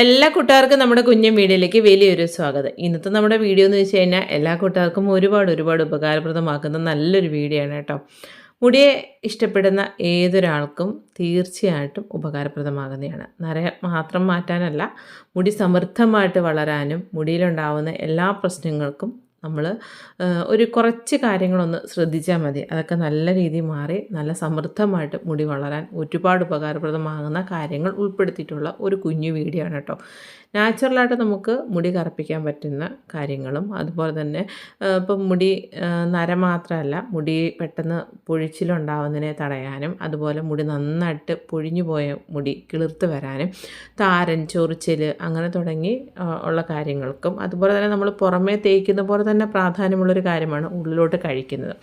എല്ലാ കൂട്ടുകാർക്കും നമ്മുടെ കുഞ്ഞൻ വീഡിയോയിലേക്ക് വലിയൊരു സ്വാഗതം. ഇന്നത്തെ നമ്മുടെ വീഡിയോ എന്ന് വെച്ച് കഴിഞ്ഞാൽ എല്ലാ കൂട്ടുകാർക്കും ഒരുപാട് ഒരുപാട് ഉപകാരപ്രദമാക്കുന്ന നല്ലൊരു വീഡിയോ ആണ് കേട്ടോ. മുടിയെ ഇഷ്ടപ്പെടുന്ന ഏതൊരാൾക്കും തീർച്ചയായിട്ടും ഉപകാരപ്രദമാകുന്നതാണ്. നര മാത്രം മാറ്റാനല്ല മുടി സമൃദ്ധമായിട്ട് വളരാനും മുടിയിലുണ്ടാവുന്ന എല്ലാ പ്രശ്നങ്ങൾക്കും നമ്മൾ ഒരു കുറച്ച് കാര്യങ്ങളൊന്ന് ശ്രദ്ധിച്ചാൽ മതി. അതൊക്കെ നല്ല രീതിയിൽ മാറി നല്ല സമൃദ്ധമായിട്ട് മുടി വളരാൻ ഒരുപാട് ഉപകാരപ്രദമാകുന്ന കാര്യങ്ങൾ ഉൾപ്പെടുത്തിയിട്ടുള്ള ഒരു കുഞ്ഞു വീഡിയോ ആണ് കേട്ടോ. നാച്ചുറലായിട്ട് നമുക്ക് മുടി കറുപ്പിക്കാൻ പറ്റുന്ന കാര്യങ്ങളും അതുപോലെ തന്നെ ഇപ്പം മുടി നര മാത്രമല്ല മുടി പെട്ടെന്ന് പൊഴിച്ചിലുണ്ടാവുന്നതിനെ തടയാനും അതുപോലെ മുടി നന്നായിട്ട് പൊഴിഞ്ഞു പോയ മുടി കിളിർത്ത് വരാനും താരൻ ചൊറിച്ചിൽ അങ്ങനെ തുടങ്ങി ഉള്ള കാര്യങ്ങൾക്കും അതുപോലെ തന്നെ നമ്മൾ പുറമേ തേക്കുന്ന പോലെ തന്നെ പ്രാധാന്യമുള്ളൊരു കാര്യമാണ് ഉള്ളിലോട്ട് കഴിക്കുന്നത്.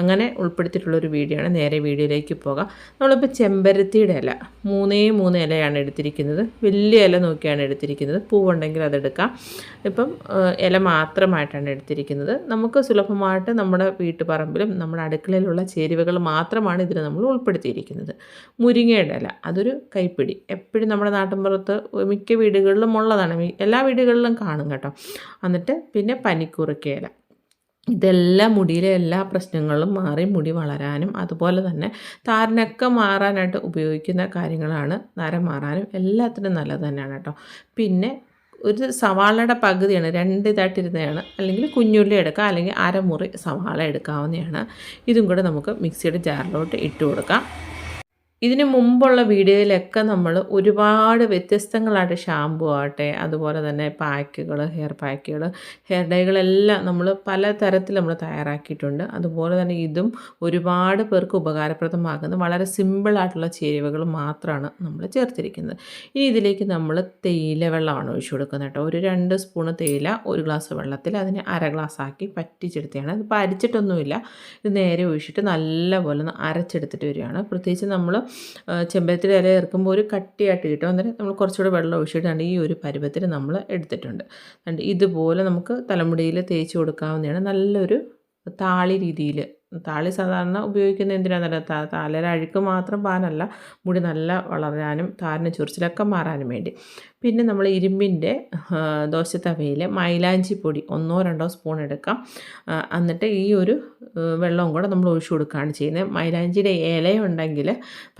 അങ്ങനെ ഉൾപ്പെടുത്തിയിട്ടുള്ളൊരു വീഡിയോ ആണ് നേരെ വീഡിയോയിലേക്ക് പോകാം. നമ്മളിപ്പോൾ ചെമ്പരത്തിയുടെ ഇല മൂന്നേ മൂന്ന് ഇലയാണ് എടുത്തിരിക്കുന്നത്. വലിയ ഇല നോക്കിയാണ് എടുത്തിരിക്കുന്നത്. പൂവുണ്ടെങ്കിൽ അതെടുക്കാം ഇപ്പം ഇല മാത്രമായിട്ടാണ് എടുത്തിരിക്കുന്നത്. നമുക്ക് സുലഭമായിട്ട് നമ്മുടെ വീട്ടുപറമ്പിലും നമ്മുടെ അടുക്കളയിലുള്ള ചേരുവകൾ മാത്രമാണ് ഇതിൽ നമ്മൾ ഉൾപ്പെടുത്തിയിരിക്കുന്നത്. മുരിങ്ങയുടെ ഇല അതൊരു കൈപ്പിടി. എപ്പോഴും നമ്മുടെ നാട്ടിൻപുറത്ത് മിക്ക വീടുകളിലും ഉള്ളതാണ്. എല്ലാ വീടുകളിലും കാണും കേട്ടോ. എന്നിട്ട് പിന്നെ പനിക്കുറുക്ക ഇല ഇതെല്ലാം മുടിയിലെ എല്ലാ പ്രശ്നങ്ങളും മാറി മുടി വളരാനും അതുപോലെ തന്നെ താരനൊക്കെ മാറാനായിട്ട് ഉപയോഗിക്കുന്ന കാര്യങ്ങളാണ് നരം മാറാനും എല്ലാത്തിനും നല്ലത് തന്നെയാണ് കേട്ടോ. പിന്നെ ഒരു സവാളയുടെ പകുതിയാണ് രണ്ട് ഇതായിട്ടിരുന്നതാണ്. അല്ലെങ്കിൽ കുഞ്ഞുള്ളി എടുക്കാം അല്ലെങ്കിൽ അരമുറി സവാള എടുക്കാവുന്നതാണ്. ഇതും കൂടെ നമുക്ക് മിക്സിയുടെ ജാറിലോട്ട് ഇട്ട് കൊടുക്കാം. ഇതിന് മുമ്പുള്ള വീഡിയോയിലൊക്കെ നമ്മൾ ഒരുപാട് വ്യത്യസ്തങ്ങളായിട്ട് ഷാമ്പു ആവട്ടെ അതുപോലെ തന്നെ പാക്കുകൾ ഹെയർ പാക്കുകൾ ഹെയർ ഡൈകളെല്ലാം നമ്മൾ പല തരത്തിൽ നമ്മൾ തയ്യാറാക്കിയിട്ടുണ്ട്. അതുപോലെ തന്നെ ഇതും ഒരുപാട് പേർക്ക് ഉപകാരപ്രദമാകുന്ന. വളരെ സിമ്പിളായിട്ടുള്ള ചേരുവകൾ മാത്രമാണ് നമ്മൾ ചേർത്തിരിക്കുന്നത്. ഇനി ഇതിലേക്ക് നമ്മൾ തേയില വെള്ളമാണ് ഒഴിച്ചു കൊടുക്കുന്നത് കേട്ടോ. ഒരു രണ്ട് സ്പൂണ് തേയില ഒരു ഗ്ലാസ് വെള്ളത്തിൽ അതിനെ അര ഗ്ലാസ് ആക്കി പറ്റിച്ചെടുത്തതാണ് ഇതിപ്പോൾ അരിച്ചിട്ടൊന്നുമില്ല ഇത് നേരെ ഒഴിച്ചിട്ട് നല്ലപോലെ ഒന്ന് അരച്ചെടുത്തിട്ട് വരികയാണ്. പ്രത്യേകിച്ച് നമ്മൾ ചെമ്പരത്തിന്റെ ഇല ഇറക്കുമ്പോൾ ഒരു കട്ടിയായിട്ട് കിട്ടും. അന്നേരം നമ്മൾ കുറച്ചുകൂടെ വെള്ളം ഒഴിച്ചിട്ടാണ് ഈ ഒരു പരുവത്തിന് നമ്മൾ എടുത്തിട്ടുണ്ട്. ഇതുപോലെ നമുക്ക് തലമുടിയിൽ തേച്ച് കൊടുക്കാവുന്നതാണ്. നല്ലൊരു താളി രീതിയിൽ താളി സാധാരണ ഉപയോഗിക്കുന്ന എന്തിനാണെന്നല്ല തലയുടെ അഴുക്ക് മാത്രം പാനല്ല മുടി നല്ല വളരാനും താരന് ചൊറിച്ചിലൊക്കെ മാറാനും വേണ്ടി. പിന്നെ നമ്മൾ ഇരുമ്പിന്റെ ദോശത്തവയിൽ മൈലാഞ്ചി പൊടി ഒന്നോ രണ്ടോ സ്പൂൺ എടുക്കാം. എന്നിട്ട് ഈ ഒരു വെള്ളവും കൂടെ നമ്മൾ ഒഴിച്ചു കൊടുക്കുകയാണ് ചെയ്യുന്നത്. മൈലാഞ്ചിയുടെ ഇലയുണ്ടെങ്കിൽ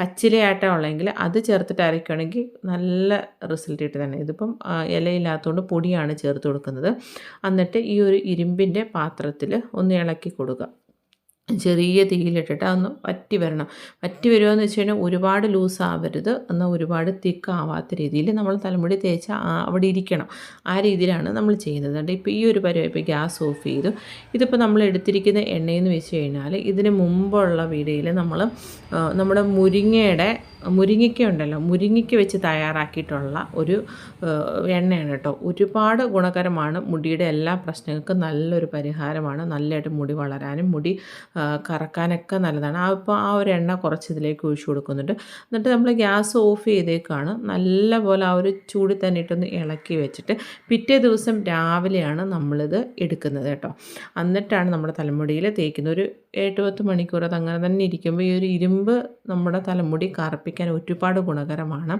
പച്ചിലയാട്ടം ഉള്ളെങ്കിൽ അത് ചേർത്തിട്ട് അരയ്ക്കുകയാണെങ്കിൽ നല്ല റിസൾട്ട് കിട്ടും തന്നെ ഇതിപ്പം ഇലയില്ലാത്തതുകൊണ്ട് പൊടിയാണ് ചേർത്ത് കൊടുക്കുന്നത്. എന്നിട്ട് ഈ ഒരു ഇരുമ്പിന്റെ പാത്രത്തിൽ ഒന്ന് ഇളക്കി കൊടുക്കുക. ചെറിയ തീയിലിട്ടിട്ട് അതൊന്ന് വറ്റി വരണം. വറ്റി വരുമോയെന്ന് വെച്ച് കഴിഞ്ഞാൽ ഒരുപാട് ലൂസ് ആവരുത് എന്നാൽ ഒരുപാട് തിക്ക് ആവാത്ത രീതിയിൽ നമ്മൾ തലമുടി തേച്ച് അവിടെ ഇരിക്കണം. ആ രീതിയിലാണ് നമ്മൾ ചെയ്യുന്നത്. അതുകൊണ്ട് ഇപ്പോൾ ഈ ഒരു പരിപാടി ഇപ്പോൾ ഗ്യാസ് ഓഫ് ചെയ്തു. ഇതിപ്പോൾ നമ്മൾ എടുത്തിരിക്കുന്ന എണ്ണയെന്ന് വെച്ച് കഴിഞ്ഞാൽ ഇതിന് മുമ്പുള്ള വീഡിയോയിൽ നമ്മൾ നമ്മുടെ മുരിങ്ങയുടെ മുരിങ്ങയ്ക്ക ഉണ്ടല്ലോ? മുരിങ്ങയ്ക്ക വെച്ച് തയ്യാറാക്കിയിട്ടുള്ള ഒരു എണ്ണയാണ് കേട്ടോ. ഒരുപാട് ഗുണകരമാണ് മുടിയുടെ എല്ലാ പ്രശ്നങ്ങൾക്കും നല്ലൊരു പരിഹാരമാണ്. നല്ലതായിട്ട് മുടി വളരാനും മുടി കറക്കാനൊക്കെ നല്ലതാണ്. ആ ഇപ്പോൾ ആ ഒരു എണ്ണ കുറച്ച് ഇതിലേക്ക് ഒഴിച്ചു കൊടുക്കുന്നുണ്ട്. എന്നിട്ട് നമ്മൾ ഗ്യാസ് ഓഫ് ചെയ്തേക്കാണ്. നല്ലപോലെ ആ ഒരു ചൂടി തന്നെ ഇട്ടൊന്ന് ഇളക്കി വെച്ചിട്ട് പിറ്റേ ദിവസം രാവിലെയാണ് നമ്മളിത് എടുക്കുന്നത് കേട്ടോ. എന്നിട്ടാണ് നമ്മുടെ തലമുടിയിൽ തേക്കുന്നത് ഒരു എട്ട് പത്ത് മണിക്കൂർ അത് അങ്ങനെ തന്നെ ഇരിക്കുമ്പോൾ ഈ ഒരു ഇരുമ്പ് നമ്മുടെ തലമുടി കറുപ്പിക്കാൻ ഒരുപാട് ഗുണകരമാണ്.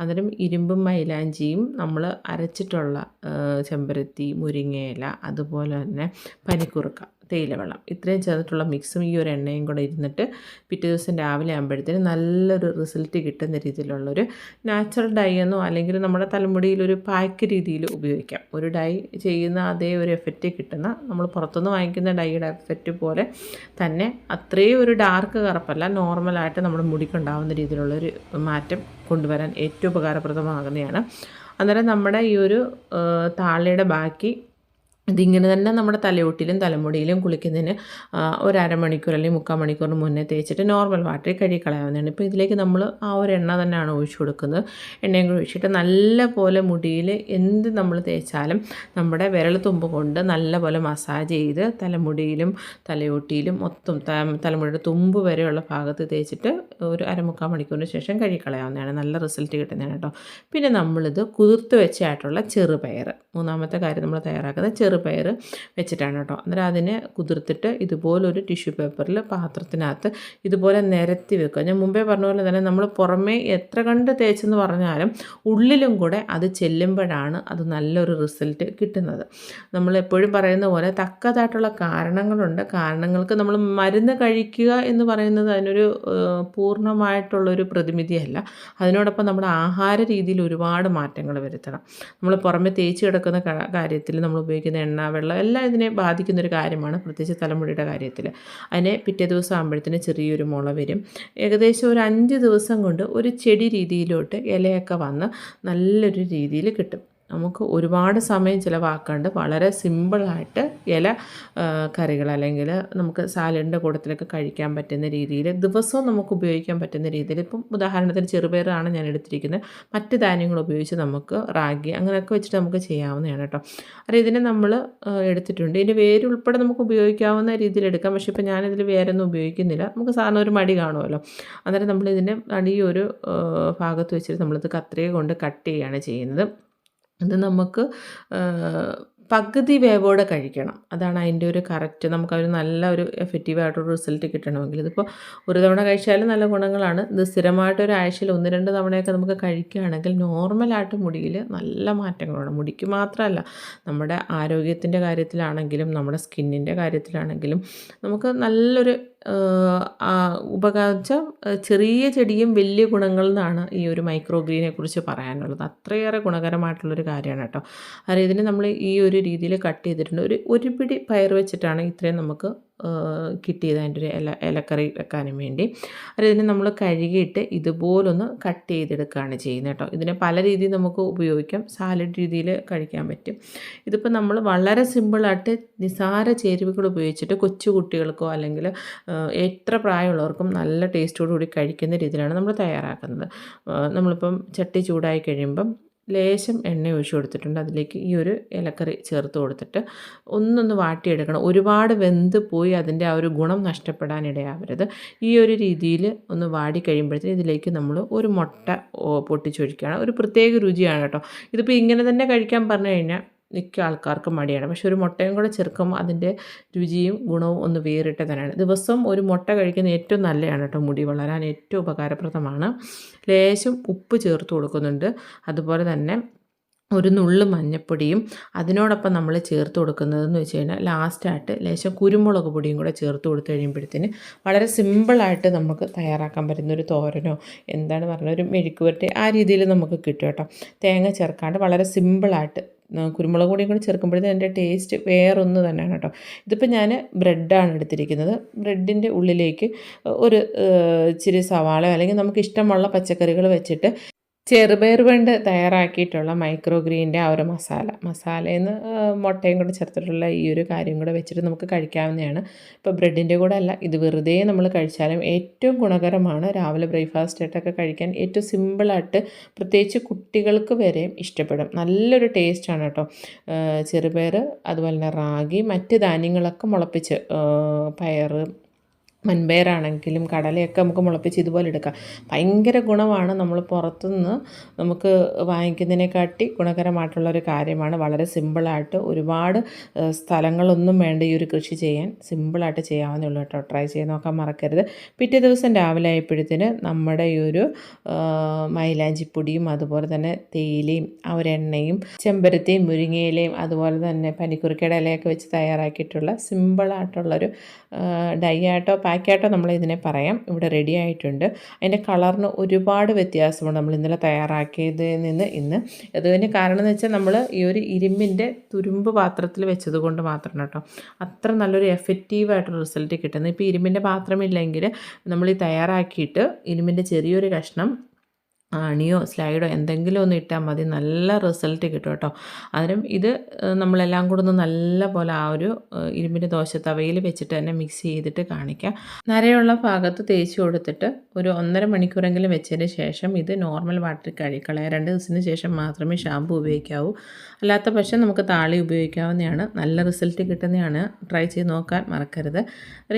അന്നേരം ഇരുമ്പും മൈലാഞ്ചിയും നമ്മൾ അരച്ചിട്ടുള്ള ചെമ്പരത്തി മുരിങ്ങയില അതുപോലെ തന്നെ പനിക്കുറുക്ക തേയില വെള്ളം. ഇത്രയും ചേർന്നിട്ടുള്ള മിക്സും ഈ ഒരു എണ്ണയും കൂടെ ഇരുന്നിട്ട് പിറ്റേ ദിവസം രാവിലെ ആകുമ്പോഴത്തേന് നല്ലൊരു റിസൾട്ട് കിട്ടുന്ന രീതിയിലുള്ളൊരു നാച്ചുറൽ ഡൈ എന്നോ അല്ലെങ്കിൽ നമ്മുടെ തലമുടിയിൽ ഒരു പാക്ക് രീതിയിൽ ഉപയോഗിക്കാം. ഒരു ഡൈ ചെയ്യുന്ന അതേ ഒരു എഫക്റ്റ് കിട്ടുന്ന നമ്മൾ പുറത്തുനിന്ന് വാങ്ങിക്കുന്ന ഡൈയുടെ എഫക്റ്റ് പോലെ തന്നെ അത്രയും ഒരു ഡാർക്ക് കറുപ്പല്ല നോർമലായിട്ട് നമ്മുടെ മുടിക്കുണ്ടാവുന്ന രീതിയിലുള്ളൊരു മാറ്റം കൊണ്ടുവരാൻ ഏറ്റവും ഉപകാരപ്രദമാകുന്നതാണ് അന്നേരം നമ്മുടെ ഈ ഒരു താളിയുടെ ബാക്കി ഇതിങ്ങനെ തന്നെ നമ്മുടെ തലയോട്ടിലും തലമുടിയിലും കുളിക്കുന്നതിന് ഒരു അരമണിക്കൂർ അല്ലെങ്കിൽ മുക്കാൽ മണിക്കൂറിന് മുന്നേ തേച്ചിട്ട് നോർമൽ വാട്ടറിൽ കഴുകി കളയാവുന്നതാണ് ഇപ്പോൾ ഇതിലേക്ക് നമ്മൾ ആ ഒരു എണ്ണ തന്നെയാണ് ഒഴിച്ചു കൊടുക്കുന്നത്. എണ്ണയും കൂടി ഒഴിച്ചിട്ട് നല്ല പോലെ മുടിയിൽ എന്ത് നമ്മൾ തേച്ചാലും നമ്മുടെ വിരൽ തുമ്പ് കൊണ്ട് നല്ല പോലെ മസാജ് ചെയ്ത് തലമുടിയിലും തലയോട്ടിയിലും മൊത്തം തലമുടിയുടെ തുമ്പ് വരെയുള്ള ഭാഗത്ത് തേച്ചിട്ട് ഒരു അരമുക്കാൽ മണിക്കൂറിന് ശേഷം കഴുകിക്കളയാവുന്നതാണ്. നല്ല റിസൾട്ട് കിട്ടുന്നതാണ് കേട്ടോ. പിന്നെ നമ്മളിത് കുതിർത്ത് വെച്ചായിട്ടുള്ള ചെറുപയർ മൂന്നാമത്തെ കാര്യം നമ്മൾ തയ്യാറാക്കുന്നത് ചെറുപയർ വെച്ചിട്ടാണ് കേട്ടോ. അന്നേരം അതിനെ കുതിർത്തിട്ട് ഇതുപോലൊരു ടിഷ്യൂ പേപ്പറിൽ പാത്രത്തിനകത്ത് ഇതുപോലെ നിരത്തി വെക്കുക. ഞാൻ മുമ്പേ പറഞ്ഞ പോലെ തന്നെ നമ്മൾ പുറമേ എത്ര കണ്ട് തേച്ചെന്ന് പറഞ്ഞാലും ഉള്ളിലും കൂടെ അത് ചെല്ലുമ്പോഴാണ് അത് നല്ലൊരു റിസൾട്ട് കിട്ടുന്നത്. നമ്മൾ എപ്പോഴും പറയുന്ന പോലെ തക്കതായിട്ടുള്ള കാരണങ്ങളുണ്ട്. കാരണങ്ങൾക്ക് നമ്മൾ മരുന്ന് കഴിക്കുക എന്ന് പറയുന്നത് അതിനൊരു ഏഹ്, പൂർണമായിട്ടുള്ളൊരു പ്രതിനിധിയല്ല. അതിനോടൊപ്പം നമ്മുടെ ആഹാര രീതിയിൽ ഒരുപാട് മാറ്റങ്ങൾ വരുത്തണം. നമ്മൾ പുറമെ തേച്ച് കിടക്കുന്ന കാര്യത്തിൽ നമ്മൾ ഉപയോഗിക്കുന്ന എണ്ണ വെള്ളം എല്ലാം ഇതിനെ ബാധിക്കുന്നൊരു കാര്യമാണ് പ്രത്യേകിച്ച് തലമുടിയുടെ കാര്യത്തിൽ. അതിനെ പിറ്റേ ദിവസം ആകുമ്പോഴത്തേന് ചെറിയൊരു മുള വരും. ഏകദേശം ഒരു അഞ്ച് ദിവസം കൊണ്ട് ഒരു ചെടി രീതിയിലോട്ട് ഇലയൊക്കെ വന്ന് നല്ലൊരു രീതിയിൽ കിട്ടും. നമുക്ക് ഒരുപാട് സമയം ചിലവാക്കാണ്ട് വളരെ സിമ്പിളായിട്ട് ഇല കറികൾ അല്ലെങ്കിൽ നമുക്ക് സാലഡിന്റെ കൂട്ടത്തിലൊക്കെ കഴിക്കാൻ പറ്റുന്ന രീതിയിൽ ദിവസവും നമുക്ക് ഉപയോഗിക്കാൻ പറ്റുന്ന രീതിയിൽ ഇപ്പം ഉദാഹരണത്തിന് ചെറുപയറാണ് ഞാൻ എടുത്തിരിക്കുന്നത്. മറ്റ് ധാന്യങ്ങൾ ഉപയോഗിച്ച് നമുക്ക് റാഗി അങ്ങനെയൊക്കെ വെച്ചിട്ട് നമുക്ക് ചെയ്യാവുന്നതാണ് കേട്ടോ. അത് ഇതിനെ നമ്മൾ എടുത്തിട്ടുണ്ട്. ഇതിന്റെ വേര് ഉൾപ്പെടെ നമുക്ക് ഉപയോഗിക്കാവുന്ന രീതിയിൽ എടുക്കാം. പക്ഷേ ഇപ്പം ഞാനിതിൽ വേരൊന്നും ഉപയോഗിക്കുന്നില്ല. നമുക്ക് സാധാരണ ഒരു മടി കാണുമല്ലോ. അന്നേരം നമ്മൾ ഇതിന്റെ അടി ഒരു ഭാഗത്ത് വെച്ചിട്ട് നമ്മളിത് കത്രിക കൊണ്ട് കട്ട് ചെയ്യുകയാണ് ചെയ്യുന്നത്. ഇത് നമുക്ക് പകുതി വേവോടെ കഴിക്കണം. അതാണ് അതിന്റെ ഒരു കറക്റ്റ് നമുക്കൊരു നല്ല ഒരു എഫക്റ്റീവായിട്ടൊരു റിസൾട്ട് കിട്ടണമെങ്കിൽ. ഇതിപ്പോൾ ഒരു തവണ കഴിച്ചാലും നല്ല ഗുണങ്ങളാണ്. ഇത് സ്ഥിരമായിട്ട് ഒരു ആഴ്ചയിൽ ഒന്ന് രണ്ട് തവണയൊക്കെ നമുക്ക് കഴിക്കുകയാണെങ്കിൽ നോർമലായിട്ട് മുടിയിൽ നല്ല മാറ്റങ്ങളുണ്ട് മുടിക്ക് മാത്രമല്ല നമ്മുടെ ആരോഗ്യത്തിന്റെ കാര്യത്തിലാണെങ്കിലും നമ്മുടെ സ്കിന്നിന്റെ കാര്യത്തിലാണെങ്കിലും നമുക്ക് നല്ലൊരു ഉപകാരിച്ച ചെറിയ ചെടിയും വലിയ ഗുണങ്ങൾ എന്നാണ് ഈ ഒരു മൈക്രോ ഗ്രീനെ കുറിച്ച് പറയാനുള്ളത്. അത്രയേറെ ഗുണകരമായിട്ടുള്ളൊരു കാര്യമാണ് കേട്ടോ. അതായത് ഇതിന് നമ്മൾ ഈ ഒരു രീതിയിൽ കട്ട് ചെയ്തിട്ടുണ്ട്. ഒരു ഒരു പിടി പയർ വെച്ചിട്ടാണ് ഇത്രയും നമുക്ക് കിട്ടിയത് അതിന്റെ ഒരു ഇല ഇലക്കറി വെക്കാനും വേണ്ടി. അത് ഇതിനെ നമ്മൾ കഴുകിയിട്ട് ഇതുപോലൊന്ന് കട്ട് ചെയ്തെടുക്കുകയാണ് ചെയ്യുന്നത് കേട്ടോ. ഇതിനെ പല രീതിയിൽ നമുക്ക് ഉപയോഗിക്കാം. സാലഡ് രീതിയിൽ കഴിക്കാൻ പറ്റും. ഇതിപ്പോൾ നമ്മൾ വളരെ സിമ്പിളായിട്ട് നിസാര ചേരുവകൾ ഉപയോഗിച്ചിട്ട് കൊച്ചു കുട്ടികൾക്കോ അല്ലെങ്കിൽ എത്ര പ്രായമുള്ളവർക്കും നല്ല ടേസ്റ്റോടുകൂടി കഴിക്കുന്ന രീതിയിലാണ് നമ്മൾ തയ്യാറാക്കുന്നത്. നമ്മളിപ്പം ചട്ടി ചൂടായി കഴിയുമ്പം ലേശം എണ്ണ ഒഴിച്ച് കൊടുത്തിട്ടുണ്ട്. അതിലേക്ക് ഈ ഒരു ഇലക്കറി ചേർത്ത് കൊടുത്തിട്ട് ഒന്നൊന്ന് വാട്ടിയെടുക്കണം. ഒരുപാട് വെന്ത് പോയി അതിന്റെ ആ ഒരു ഗുണം നഷ്ടപ്പെടാനിടയാവരുത്. ഈ ഒരു രീതിയിൽ ഒന്ന് വാടി കഴിയുമ്പോഴത്തേക്ക് ഇതിലേക്ക് നമ്മൾ ഒരു മുട്ട പൊട്ടിച്ചൊഴിക്കുകയാണ്. ഒരു പ്രത്യേക രുചിയാണ് കേട്ടോ. ഇതിപ്പോൾ ഇങ്ങനെ തന്നെ കഴിക്കാൻ പറഞ്ഞു കഴിഞ്ഞാൽ മിക്ക ആൾക്കാർക്കും മടിയാണ്. പക്ഷെ ഒരു മുട്ടയും കൂടെ ചേർക്കുമ്പോൾ അതിന്റെ രുചിയും ഗുണവും ഒന്ന് വേറിട്ട് തന്നെയാണ്. ദിവസം ഒരു മുട്ട കഴിക്കുന്ന ഏറ്റവും നല്ലതാണ് കേട്ടോ മുടി വളരാൻ ഏറ്റവും ഉപകാരപ്രദമാണ്. ലേശം ഉപ്പ് ചേർത്ത് കൊടുക്കുന്നുണ്ട്. അതുപോലെ തന്നെ ഒരു നുള്ളു മഞ്ഞപ്പൊടിയും അതിനോടൊപ്പം നമ്മൾ ചേർത്ത് കൊടുക്കുന്നതെന്ന് വെച്ച് കഴിഞ്ഞാൽ ലാസ്റ്റായിട്ട് ലേശം കുരുമുളക് പൊടിയും കൂടെ ചേർത്ത് കൊടുത്തു കഴിയുമ്പോഴത്തേന് വളരെ സിമ്പിളായിട്ട് നമുക്ക് തയ്യാറാക്കാൻ പറ്റുന്ന ഒരു തോരനോ എന്താണ് പറഞ്ഞാൽ ഒരു മെഴുക്ക് പുരട്ടി ആ രീതിയിൽ നമുക്ക് കിട്ടും കേട്ടോ. തേങ്ങ ചേർക്കാണ്ട് വളരെ സിമ്പിളായിട്ട് കുരുമുളക് പൊടിയും കൂടി ചേർക്കുമ്പോഴത്തേ അതിന്റെ ടേസ്റ്റ് വേറൊന്ന് തന്നെയാണ് കേട്ടോ. ഇതിപ്പോൾ ഞാൻ ബ്രെഡാണ് എടുത്തിരിക്കുന്നത്. ബ്രെഡിന്റെ ഉള്ളിലേക്ക് ഒരു ഇച്ചിരി സവാള അല്ലെങ്കിൽ നമുക്ക് ഇഷ്ടമുള്ള പച്ചക്കറികൾ വെച്ചിട്ട് ചെറുപയർ കൊണ്ട് തയ്യാറാക്കിയിട്ടുള്ള മൈക്രോ ഗ്രീന്റെ ആ ഒരു മസാല. മസാലയെന്ന് മുട്ടയും കൂടെ ചേർത്തിട്ടുള്ള ഈ ഒരു കാര്യം കൂടെ വെച്ചിട്ട് നമുക്ക് കഴിക്കാവുന്നതാണ്. ഇപ്പോൾ ബ്രെഡിന്റെ കൂടെ അല്ല ഇത് വെറുതെ നമ്മൾ കഴിച്ചാലും ഏറ്റവും ഗുണകരമാണ് രാവിലെ ബ്രേക്ക്ഫാസ്റ്റ് ആയിട്ടൊക്കെ കഴിക്കാൻ ഏറ്റവും സിമ്പിളായിട്ട് പ്രത്യേകിച്ച് കുട്ടികൾക്ക് വരെ ഇഷ്ടപ്പെടും. നല്ലൊരു ടേസ്റ്റാണ് കേട്ടോ. ചെറുപയർ അതുപോലെ തന്നെ റാഗി മറ്റ് ധാന്യങ്ങളൊക്കെ മുളപ്പിച്ച് ആ, പയറ് മൺപയറാണെങ്കിലും കടലയൊക്കെ നമുക്ക് മുളപ്പിച്ച് ഇതുപോലെ എടുക്കാം. ഭയങ്കര ഗുണമാണ് നമ്മൾ പുറത്തുനിന്ന് നമുക്ക് വാങ്ങിക്കുന്നതിനെക്കാട്ടി ഗുണകരമായിട്ടുള്ളൊരു കാര്യമാണ്. വളരെ സിമ്പിളായിട്ട് ഒരുപാട് സ്ഥലങ്ങളൊന്നും വേണ്ട ഈ ഒരു കൃഷി ചെയ്യാൻ സിമ്പിളായിട്ട് ചെയ്യാവുന്നേ ഉള്ളൂ കേട്ടോ. ട്രൈ ചെയ്ത് നോക്കാൻ മറക്കരുത്. പിറ്റേ ദിവസം രാവിലെ ആയപ്പോഴത്തേന് നമ്മുടെ ഈ ഒരു മൈലാഞ്ചിപ്പൊടിയും അതുപോലെ തന്നെ തേയിലയും ആ ഒരു എണ്ണയും ചെമ്പരത്തിയും മുരിങ്ങയിലയും അതുപോലെ തന്നെ പനിക്കുറിക്കയുടെ വെച്ച് തയ്യാറാക്കിയിട്ടുള്ള സിമ്പിളായിട്ടുള്ളൊരു ഡൈ ആയിട്ടോ പാക്കായിട്ടോ നമ്മൾ ഇതിനെ പറയാം. ഇവിടെ റെഡി ആയിട്ടുണ്ട്. അതിന്റെ കളറിന് ഒരുപാട് വ്യത്യാസമുണ്ട്. നമ്മൾ ഇന്നലെ തയ്യാറാക്കിയതിൽ നിന്ന് ഇന്ന്. അതുതന്നെ കാരണം എന്ന് വെച്ചാൽ നമ്മൾ ഈ ഒരു ഇരുമ്പിന്റെ തുരുമ്പ് പാത്രത്തിൽ വെച്ചത് കൊണ്ട് മാത്രമാണ് കേട്ടോ. അത്ര നല്ലൊരു എഫക്റ്റീവായിട്ടുള്ള റിസൾട്ട് കിട്ടുന്നത് ഇപ്പോൾ ഇരുമ്പിന്റെ പാത്രമില്ലെങ്കിൽ നമ്മൾ ഈ തയ്യാറാക്കിയിട്ട് ഇരുമ്പിന്റെ ചെറിയൊരു കഷ്ണം ആണിയോ സ്ലൈഡോ എന്തെങ്കിലും ഒന്ന് ഇട്ടാൽ മതി. നല്ല റിസൾട്ട് കിട്ടും കേട്ടോ. അതിനും ഇത് നമ്മളെല്ലാം കൂടെ ഒന്ന് നല്ല പോലെ ആ ഒരു ഇരുമ്പിന്റെ ദോശ തവയിൽ വെച്ചിട്ട് തന്നെ മിക്സ് ചെയ്തിട്ട് കാണിക്കാം. നരയുള്ള ഭാഗത്ത് തേച്ച് കൊടുത്തിട്ട് ഒരു ഒന്നര മണിക്കൂറെങ്കിലും വെച്ചതിന് ശേഷം ഇത് നോർമൽ വാട്ടറിൽ കഴുകിക്കളയാം രണ്ട് ദിവസത്തിന് ശേഷം മാത്രമേ ഷാമ്പു ഉപയോഗിക്കാവൂ. അല്ലാത്ത പക്ഷം നമുക്ക് താളി ഉപയോഗിക്കാവുന്നതാണ്. നല്ല റിസൾട്ട് കിട്ടുന്നതാണ്. ട്രൈ ചെയ്ത് നോക്കാൻ മറക്കരുത്.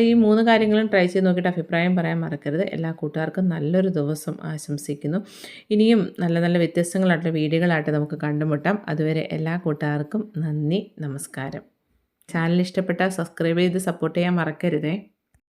ഈ മൂന്ന് കാര്യങ്ങളും ട്രൈ ചെയ്ത് നോക്കിയിട്ട് അഭിപ്രായം പറയാൻ മറക്കരുത്. എല്ലാ കൂട്ടുകാർക്കും നല്ലൊരു ദിവസം ആശംസിക്കുന്നു. ഇനിയും നല്ല നല്ല വ്യത്യസ്തങ്ങളായിട്ടുള്ള വീഡിയോകളായിട്ട് നമുക്ക് കണ്ടുമുട്ടാം. അതുവരെ എല്ലാ കൂട്ടുകാർക്കും നന്ദി നമസ്കാരം. ചാനൽ ഇഷ്ടപ്പെട്ടാൽ സബ്സ്ക്രൈബ് ചെയ്ത് സപ്പോർട്ട് ചെയ്യാൻ മറക്കരുതേ.